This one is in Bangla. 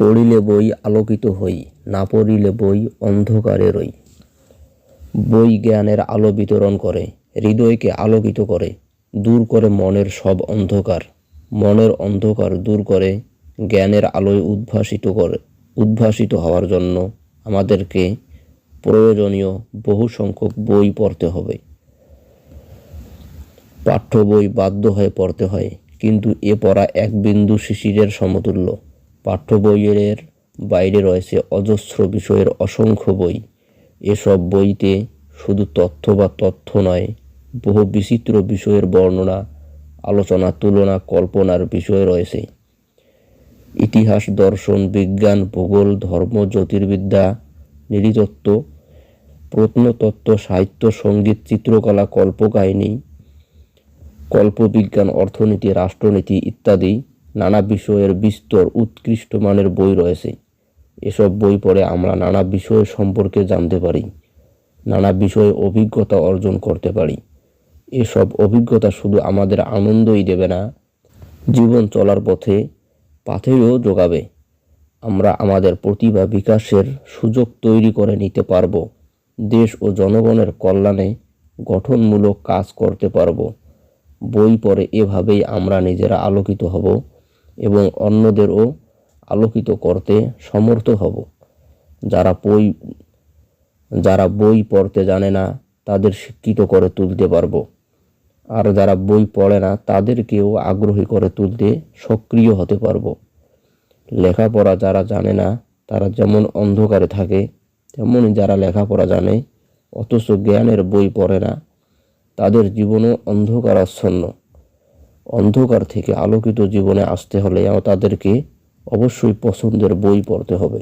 পড়িলে বই আলোকিত হই, না পড়িলে বই অন্ধকারে রই। বই জ্ঞানের আলো বিতরণ করে, হৃদয়কে আলোকিত করে, দূর করে মনের সব অন্ধকার। মনের অন্ধকার দূর করে, জ্ঞানের আলোয় উদ্ভাসিত করে, উদ্ভাসিত হওয়ার জন্য আমাদেরকে প্রয়োজনীয় বহু সংখ্যক বই পড়তে হবে। পাঠ্য বই বাধ্য হয়ে পড়তে হয়, কিন্তু এ পড়া এক বিন্দু শিশিরের সমতুল্য। পাঠ্য বইয়ের বাইরে রয়েছে অজস্র বিষয়ের অসংখ্য বই। এসব বইতে শুধু তথ্য বা তথ্য নয়, বহু বিচিত্র বিষয়ের বর্ণনা, আলোচনা, তুলনা, কল্পনার বিষয় রয়েছে। ইতিহাস, দর্শন, বিজ্ঞান, ভূগোল, ধর্ম, জ্যোতির্বিদ্যা, নৃতত্ত্ব, প্রত্নতত্ত্ব, সাহিত্য, সংগীত, চিত্রকলা, কল্পকাহিনী, কল্পবিজ্ঞান, অর্থনীতি, রাষ্ট্রনীতি ইত্যাদি নানা বিষয়ের বিস্তর, উৎকৃষ্ট মানের বই রয়েছে। এসব বই পড়ে আমরা নানা বিষয় সম্পর্কে জানতে পারি, নানা বিষয়ে অভিজ্ঞতা অর্জন করতে পারি। এসব অভিজ্ঞতা শুধু আমাদের আনন্দই দেবে না, জীবন চলার পথে পাথেও যোগাবে। আমরা আমাদের প্রতিভা বিকাশের সুযোগ তৈরি করে নিতে পারব, দেশ ও জনগণের কল্যাণে গঠনমূলক কাজ করতে পারব। বই পড়ে এভাবেই আমরা নিজেরা আলোকিত হব। এবং অন্যদেরও আলোকিত করতে সমর্থ হব। যারা বই যারা বই পড়তে জানে না, তাদের শিক্ষিত করে তুলতে পারব। আর যারা বই পড়ে না, তাদেরকেও আগ্রহী করে তুলতে সক্রিয় হতে পারব। লেখাপড়া যারা জানে না, তারা যেমন অন্ধকারে থাকে তেমনই যারা লেখাপড়া জানে, অথচ জ্ঞানের বই পড়ে না, তাদের জীবনও অন্ধকারাচ্ছন্ন। অন্ধকার থেকে আলোকিত জীবনে আসতে হলে তাদেরকে অবশ্যই পছন্দের বই পড়তে হবে।